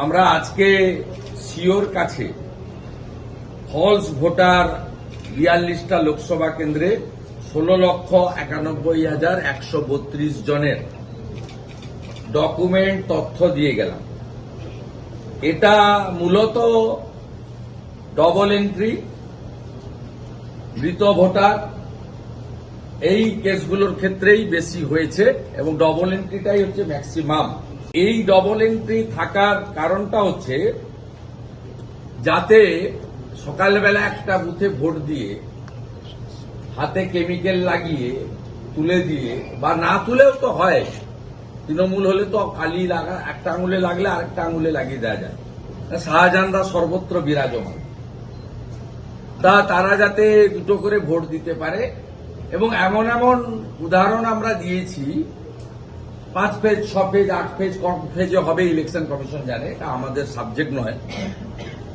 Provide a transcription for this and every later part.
আমরা আজকে সিওর কাছে ফলস ভোটার বিয়াল্লিশটা লোকসভা কেন্দ্রে ষোলো লক্ষ একানব্বই হাজার একশো বত্রিশ জনের ডকুমেন্ট তথ্য দিয়ে গেলাম। এটা মূলত ডবল এন্ট্রি, মৃত ভোটার, এই কেসগুলোর ক্ষেত্রেই বেশি হয়েছে এবং ডবল এন্ট্রিটাই হচ্ছে ম্যাক্সিমাম। এই ডবল এন্ট্রি থাকার কারণটা হচ্ছে যাতে সকালবেলা একটা বুথে ভোট দিয়ে হাতে কেমিক্যাল লাগিয়ে তুলে দিয়ে, বা না তুলেও তো হয়। তৃণমূল হলে তো কালি লাগা, একটা আঙুলে লাগলে আরেকটা আঙুলে লাগিয়ে দেওয়া যায়। শাহজাহানরা সর্বত্র বিরাজমান। তা তারা যাতে দুটো করে ভোট দিতে পারে, এবং এমন এমন উদাহরণ আমরা দিয়েছি পাঁচ পেজ, ছ পেজ, আট পেজ, কম পেজে হবে ইলেকশন কমিশন জানে, এটা আমাদের সাবজেক্ট নয়।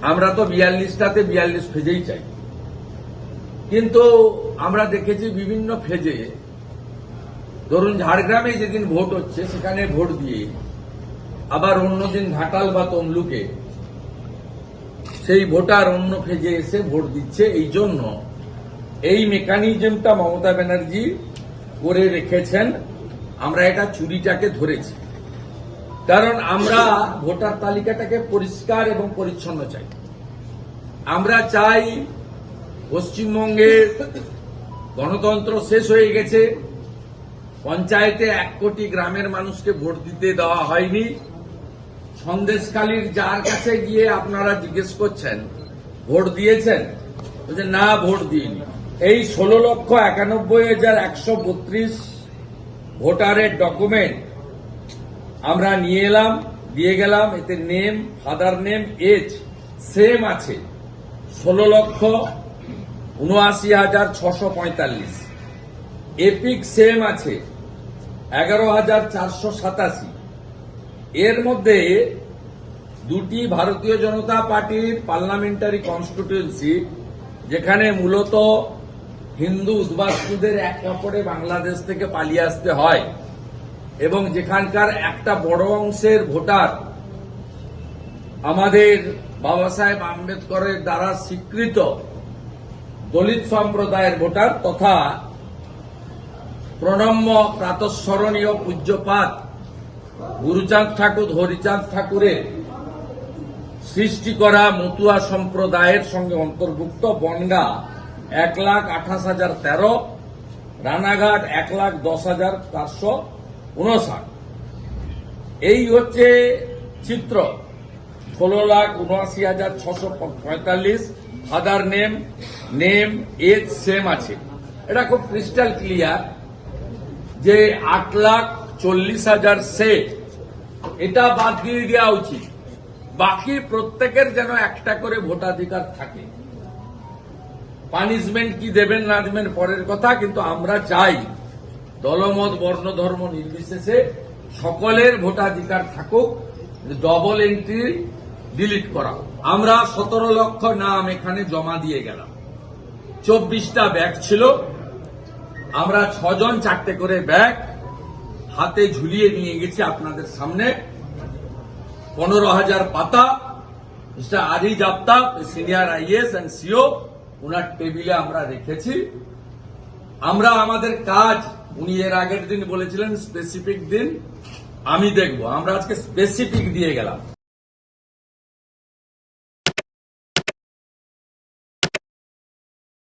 আমরা তো বিয়াল্লিশটাতে বিয়াল্লিশ ফেজেই চাই। কিন্তু আমরা দেখেছি বিভিন্ন ফেজে ধরুন ঝাড়গ্রামে যেদিন ভোট হচ্ছে, সেখানে ভোট দিয়ে আবার অন্যদিন ঘাটাল বা তমলুকে সেই ভোটার অন্য ফেজে এসে ভোট দিচ্ছে। এই জন্য এই মেকানিজমটা মমতা ব্যানার্জি করে রেখেছেন। আমরা এটা চুরিটাকে ধরেছি। কারণ আমরা ভোটার তালিকাটাকে পরিষ্কার এবং পরিচ্ছন্ন চাই। আমরা চাই পশ্চিমবঙ্গের গণতন্ত্র শেষ হয়ে গেছে। পঞ্চায়েতে এক কোটি গ্রামের মানুষকে ভোট দিতে দেওয়া হয়নি। সন্দেশকালীর যার কাছে গিয়ে আপনারা জিজ্ঞেস করছেন, ভোট দিয়েছেন? না, ভোট দিইনি। এই ষোলো লক্ষ একানব্বই হাজার একশো বত্রিশ ভোটারের ডকুমেন্ট। আমরা নিয়ে এলাম, দিয়ে গেলাম, এতে name, father name, age, same আছে। ষোলো লক্ষ উনআশি হাজার ছশো পঁয়তাল্লিশ। এপিক সেম আছে, এগারো হাজার চারশো সাতাশি। এর মধ্যে দুটি ভারতীয় জনতা পার্টির পার্লামেন্টারি কনস্টিটিউয়েন্সি যেখানে মূলত হিন্দু উদ্বাস্তুদের এক অপরে বাংলাদেশ থেকে পালিয়ে আসতে হয় এবং যেখানকার একটা বড় অংশের ভোটার আমাদের বাবা সাহেব আম্বেদকরের দ্বারা স্বীকৃত দলিত সম্প্রদায়ের ভোটার তথা প্রণম্য প্রাতঃস্মরণীয় পূজ্যপাত গুরুচাঁদ ঠাকুর, হরিচাঁদ ঠাকুরের সৃষ্টি করা মতুয়া সম্প্রদায়ের সঙ্গে অন্তর্ভুক্ত বনগা এক লাখ আঠাশ হাজার তেরো, রানাঘাট এক লাখ দশ হাজার চারশো উনষাট। এই হচ্ছে চিত্র। ষোলো লাখ উনআশি হাজার ছশো পঁয়তাল্লিশ father name name age same আছে। এটা খুব ক্রিস্টাল ক্লিয়ার যে আট লাখ চল্লিশ হাজার সেট। এটা বাদ দিয়ে দেওয়া উচিত। বাকি প্রত্যেকের যেন একটা করে ভোটাধিকার থাকে। পানিশমেন্ট কি দেবেন না দেবেন পরের কথা, কিন্তু আমরা চাই দলমত বর্ণ ধর্ম নির্বিশেষে সকলের ভোটাধিকার থাকুক ডবল এন্ট্রি ডিলিট করা আমরা সতেরো লক্ষ নাম এখানে জমা দিয়ে গেলাম। চব্বিশটা ব্যাগ ছিল। আমরা ছজন চারটে করে ব্যাগ হাতে ঝুলিয়ে নিয়ে গেছি আপনাদের সামনে। পনেরো হাজার পাতা। Mister Ariz Aftab senior IS and CEO ওনার টেবিলে আমরা রেখেছি। আমরা আমাদের কাজ, উনি এর আগের দিন বলেছিলেন স্পেসিফিক দিন, আমি দেখব। আমরা আজকে স্পেসিফিক দিয়ে গেলাম।